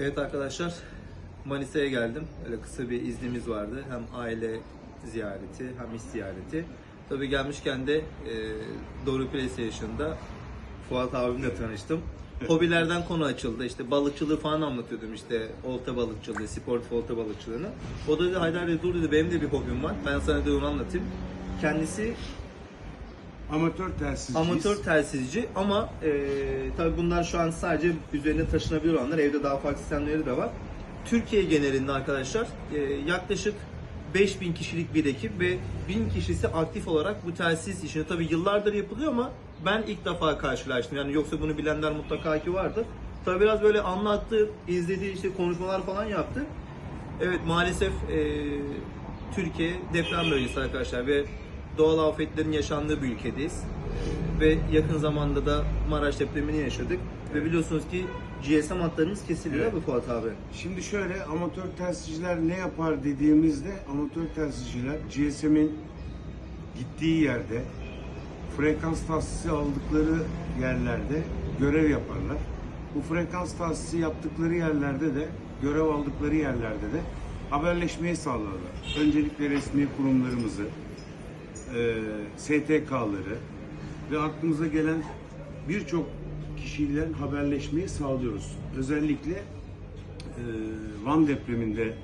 Evet arkadaşlar Manisa'ya geldim. Öyle kısa bir iznimiz vardı. Hem aile ziyareti hem iş ziyareti. Tabii gelmişken de e, Doğru PlayStation'da Fuat abimle tanıştım. Hobilerden konu açıldı. İşte balıkçılığı falan anlatıyordum işte olta balıkçılığı, sportif olta balıkçılığını. O da dedi Haydar dedi dur dedi benim de bir hobim var. Ben sana dedi onu anlatayım. Kendisi Amatör telsizciyiz. Amatör telsizci ama e, tabii bunlar şu an sadece üzerine taşınabilir olanlar. Evde daha farklı sistemleri de var. Türkiye genelinde arkadaşlar e, yaklaşık 5000 kişilik bir ekip ve 1000 kişisi aktif olarak bu telsiz işini tabii yıllardır yapılıyor ama ben ilk defa karşılaştım. Yani yoksa bunu bilenler mutlaka ki vardır. Tabii biraz böyle anlattı, izlediği işte konuşmalar falan yaptı. Evet maalesef e, Türkiye deprem bölgesi arkadaşlar ve doğal afetlerin yaşandığı bir ülkedeyiz. Ve yakın zamanda da Maraş depremini yaşadık. Ve biliyorsunuz ki GSM hatlarımız kesiliyor Evet. bu Fuat abi. Şimdi şöyle amatör telsizciler ne yapar dediğimizde amatör telsizciler GSM'in gittiği yerde frekans tahsisi aldıkları yerlerde görev yaparlar. Bu frekans tahsisi yaptıkları yerlerde de görev aldıkları yerlerde de haberleşmeyi sağlarlar. Öncelikle resmi kurumlarımızı, e, STK'ları ve aklımıza gelen birçok kişiyle haberleşmeyi sağlıyoruz. Özellikle e, Van depreminde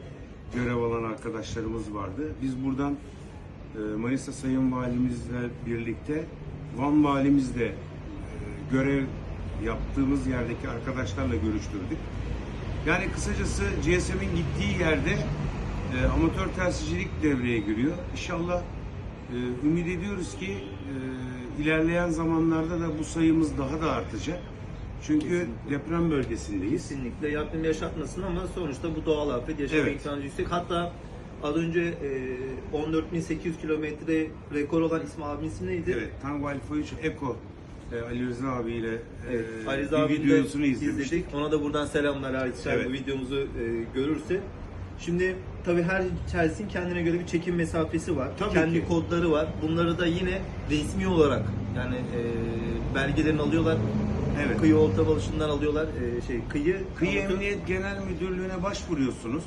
görev alan arkadaşlarımız vardı. Biz buradan e, Manisa Sayın Valimizle birlikte Van Valimiz de e, görev yaptığımız yerdeki arkadaşlarla görüştürdük. Yani kısacası GSM'in gittiği yerde e, amatör telsizcilik devreye giriyor. İnşallah e, ümit ediyoruz ki e, ilerleyen zamanlarda da bu sayımız daha da artacak. Çünkü deprem bölgesindeyiz. Kesinlikle yaptığım yaşatmasın ama sonuçta bu doğal afet yaşama Evet. imkanı yüksek. Hatta az önce e, 14.800 kilometre rekor olan İsmail abinin ismi neydi? Evet, Tango Alfa 3 Eko e, Ali Rıza abiyle Evet, e, Ali Rıza bir videosunu izledik. Ona da buradan selamlar Şahin Evet. bu videomuzu e, görürse. Şimdi tabii her telsin kendine göre bir çekim mesafesi var. Tabii Kendi ki. kodları var. Bunları da yine resmi olarak yani e, belgelerini alıyorlar. Evet. Kıyı olta balışından alıyorlar. E, şey kıyı Kıyı amatör- Emniyet Genel Müdürlüğü'ne başvuruyorsunuz.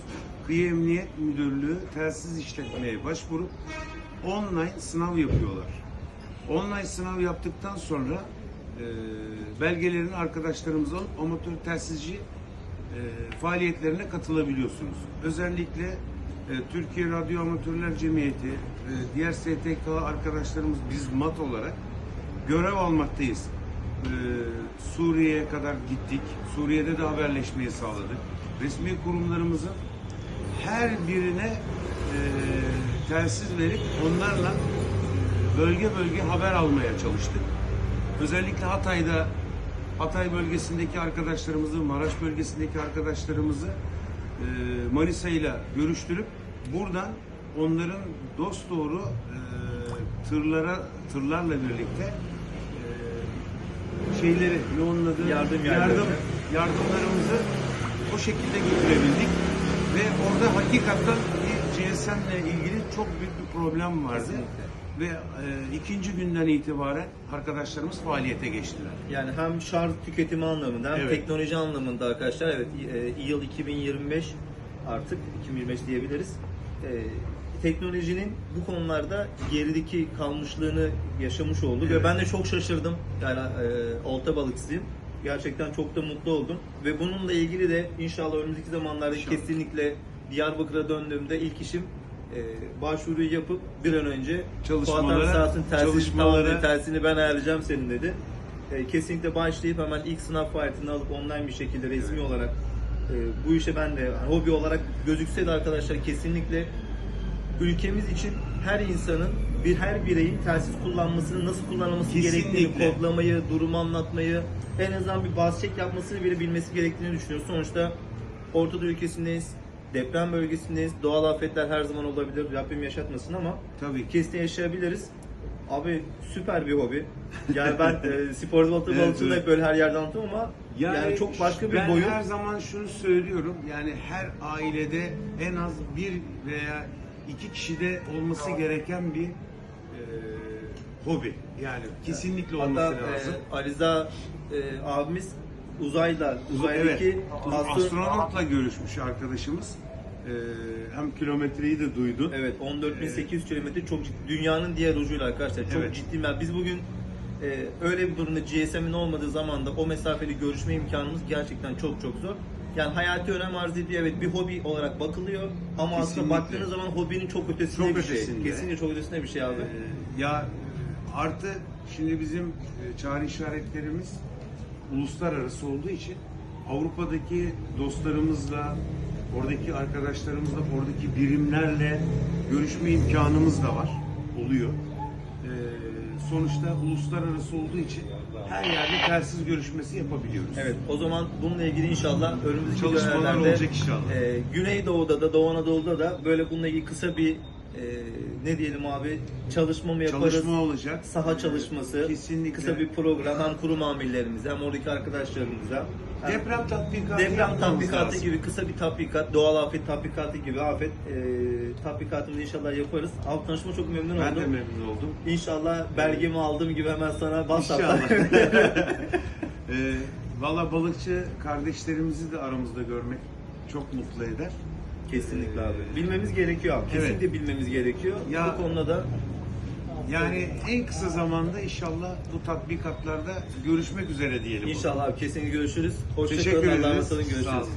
Kıyı Emniyet Müdürlüğü telsiz işletmeye başvurup online sınav yapıyorlar. Online sınav yaptıktan sonra e, belgelerini arkadaşlarımıza alıp amatör telsizci faaliyetlerine katılabiliyorsunuz. Özellikle e, Türkiye Radyo Amatörler Cemiyeti, e, diğer STK arkadaşlarımız biz MAT olarak görev almaktayız. Ee, Suriye'ye kadar gittik. Suriye'de de haberleşmeyi sağladık. Resmi kurumlarımızın her birine e, telsiz verip onlarla e, bölge bölge haber almaya çalıştık. Özellikle Hatay'da Hatay bölgesindeki arkadaşlarımızı, Maraş bölgesindeki arkadaşlarımızı e, Manisa ile görüştürüp buradan onların dost doğru e, tırlara tırlarla birlikte e, şeyleri adı? Yardım yardım yardımlarımızı o şekilde götürebildik ve orada hakikaten bir GSM ile ilgili çok büyük bir problem vardı. Kesinlikle. Ve e, ikinci günden itibaren arkadaşlarımız faaliyete geçtiler. Yani hem şarj tüketimi anlamında hem Evet. teknoloji anlamında arkadaşlar evet e, yıl 2025 artık 2025 diyebiliriz. E, teknolojinin bu konularda gerideki kalmışlığını yaşamış olduk ve Evet. ben de çok şaşırdım. Yani e, olta balıkçısıyım. Gerçekten çok da mutlu oldum ve bununla ilgili de inşallah önümüzdeki zamanlarda İnşallah. kesinlikle Diyarbakır'a döndüğümde ilk işim e, başvuruyu yapıp bir an önce Fuat abi sağ olsun tersini, çalışmalara- tamam tersini ben ayarlayacağım senin dedi. E, kesinlikle başlayıp hemen ilk sınav faaliyetini alıp online bir şekilde resmi olarak e, bu işe ben de yani hobi olarak gözükse de arkadaşlar kesinlikle ülkemiz için her insanın bir her bireyin telsiz kullanmasını nasıl kullanılması Kesinlikle. gerektiğini kodlamayı, durumu anlatmayı en azından bir baz check yapmasını bile bilmesi gerektiğini düşünüyoruz. Sonuçta Ortadoğu ülkesindeyiz. Deprem bölgesindeyiz. Doğal afetler her zaman olabilir. Rabbim yaşatmasın ama Tabii kesin yaşayabiliriz. Abi süper bir hobi. Yani ben e, spor balıkçı Evet, balıkçılığı evet. hep böyle her yerde anlatıyorum ama yani, çok başka bir ben boyut. her zaman şunu söylüyorum. Yani her ailede en az bir veya iki kişide olması gereken bir e, hobi. Yani kesinlikle olması Hatta lazım. e, Aliza e, abimiz uzayda, uzaydaki Evet, astro- astronotla görüşmüş arkadaşımız. Ee, hem kilometreyi de duydu. Evet 14.800 kilometre çok ciddi. Dünyanın diğer ucuyla arkadaşlar. Çok Evet. ciddi. Yani biz bugün e, öyle bir durumda GSM'in olmadığı zamanda o mesafeli görüşme imkanımız gerçekten çok çok zor. Yani hayati önem arz ediyor. Evet bir hobi olarak bakılıyor ama aslında Kesinlikle. baktığınız zaman hobinin çok ötesinde Çok bir şey. ötesinde. Kesinlikle çok ötesinde bir şey abi. Ee, ya artı şimdi bizim e, çağrı işaretlerimiz uluslararası olduğu için Avrupa'daki dostlarımızla, oradaki arkadaşlarımızla, oradaki birimlerle görüşme imkanımız da var, oluyor. Ee, sonuçta uluslararası olduğu için her yerde telsiz görüşmesi yapabiliyoruz. Evet o zaman bununla ilgili inşallah önümüzdeki Çalışmalar dönemlerde olacak inşallah. e, Güneydoğu'da da Doğu Anadolu'da da böyle bununla ilgili kısa bir ne diyelim abi çalışma mı yaparız? Çalışma olacak. Saha çalışması, Kesinlikle. kısa bir program hem kurum amirlerimize hem oradaki arkadaşlarımıza hem Deprem tatbikatı deprem tatbikatı lazım. gibi kısa bir tatbikat, doğal afet tatbikatı gibi afet e, tatbikatını inşallah yaparız. Abi tanışma çok memnun Ben oldum. de memnun oldum. İnşallah belgemi aldığım gibi hemen sana WhatsApp'tan ee, Valla balıkçı kardeşlerimizi de aramızda görmek çok mutlu eder. Kesinlikle abi. Bilmemiz gerekiyor abi. Kesinlikle bilmemiz gerekiyor. Ya- Bu konuda da Yani en kısa zamanda inşallah bu tatbikatlarda görüşmek üzere diyelim. inşallah abi kesin görüşürüz. Hoşça Teşekkür. Allah'a ederiz. emanet olun. Sağ Görüşürüz. olun.